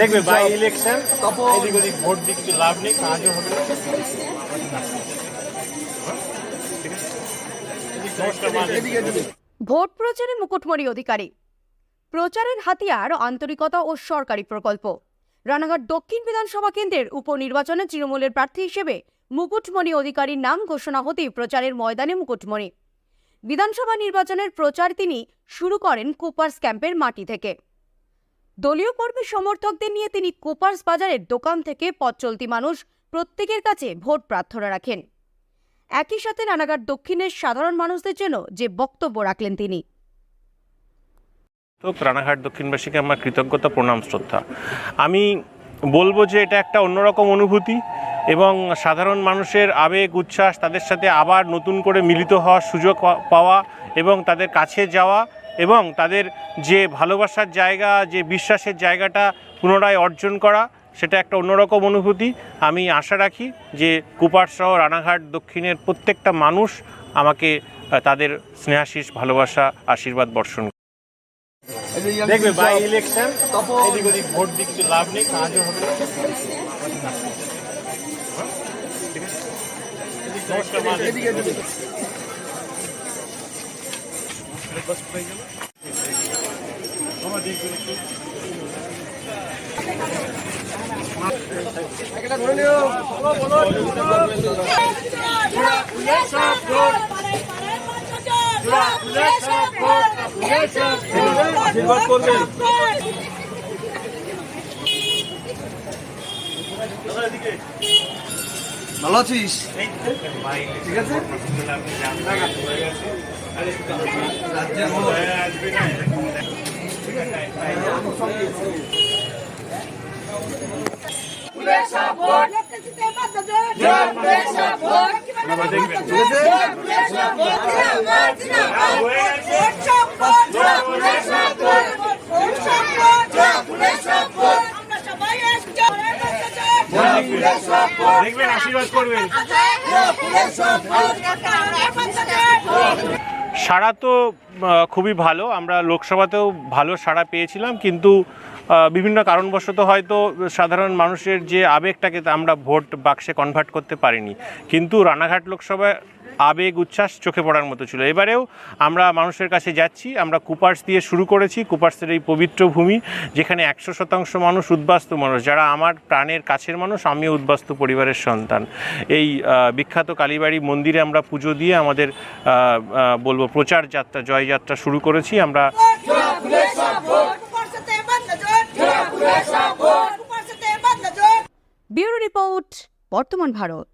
দেখবে by election এদিক ওদিক ভোট দিয়ে কিছু লাভ নেই কাজও হবে না। ভোট প্রচারে মুকুটমণি অধিকারী। প্রচারের হাতিয়ার আন্তরিকতা ও সরকারি প্রকল্প। রানাঘাট দক্ষিণ বিধানসভা কেন্দ্রের উপনির্বাচনে তৃণমূলের প্রার্থী হিসেবে মুকুটমণি অধিকারীর নাম ঘোষণা হতেই প্রচারের ময়দানে মুকুটমণি। বিধানসভা নির্বাচনের প্রচার তিনি শুরু করেন কুপার্স ক্যাম্পের মাটি থেকে। দলীয় কর্মী সমর্থকদের নিয়ে তিনি কুপার্স বাজারের দোকান থেকে পথ মানুষ প্রত্যেকের কাছে ভোট প্রার্থনা রাখেন। একই সাথে রানাঘাট দক্ষিণের সাধারণ মানুষদের জন্য যে বক্তব্য রাখলেন তিনি। তো রানাঘাট দক্ষিণবাসীকে আমার কৃতজ্ঞতা, প্রণাম, শ্রদ্ধা। আমি বলব যে এটা একটা অন্যরকম অনুভূতি এবং সাধারণ মানুষের আবেগ, উচ্ছ্বাস, তাদের সাথে আবার নতুন করে মিলিত হওয়ার সুযোগ পাওয়া এবং তাদের কাছে যাওয়া এবং তাদের যে ভালোবাসার জায়গা যে বিশ্বাসের জায়গাটা পুনরায় অর্জন করা সেটা একটা অন্যরকম অনুভূতি। আমি আশা রাখি যে কুপারসহ রানাঘাট দক্ষিণের প্রত্যেকটা মানুষ আমাকে তাদের স্নেহাশিস ভালোবাসা আশীর্বাদ বর্ষণ দেখবে বাই ইলেকশন এদিক ওদিক ভোট দিয়ে কিছু লাভ নেই কাজও হবে না। নমস্কার মা। আশীর্বাদ করবেন ভালো আছিস ঠিক আছে রাজ্যের ভোট। ঠিক আছে সাড়া তো খুবই ভালো। আমরা লোকসভাতেও ভালো সাড়া পেয়েছিলাম, কিন্তু বিভিন্ন কারণবশত হয়তো সাধারণ মানুষের যে আবেগটাকে আমরা ভোট বাক্সে কনভার্ট করতে পারিনি। কিন্তু রানাঘাট লোকসভায় আবেগ, উচ্ছ্বাস চোখে পড়ার মতো ছিল। এবারেও আমরা মানুষের কাছে যাচ্ছি, আমরা কুপার্স দিয়ে শুরু করেছি, কুপার্সের এই পবিত্র ভূমি, যেখানে একশো শতাংশ মানুষ উদ্বাস্তু মানুষ, যারা আমার প্রাণের কাছের মানুষ, আমিও উদ্বাস্তু পরিবারের সন্তান। এই বিখ্যাত কালীবাড়ি মন্দিরে আমরা পুজো দিয়ে আমাদের বলব প্রচার যাত্রা জয়যাত্রা শুরু করেছি। আমরা ব্যুরো রিপোর্ট, বর্তমান ভারত।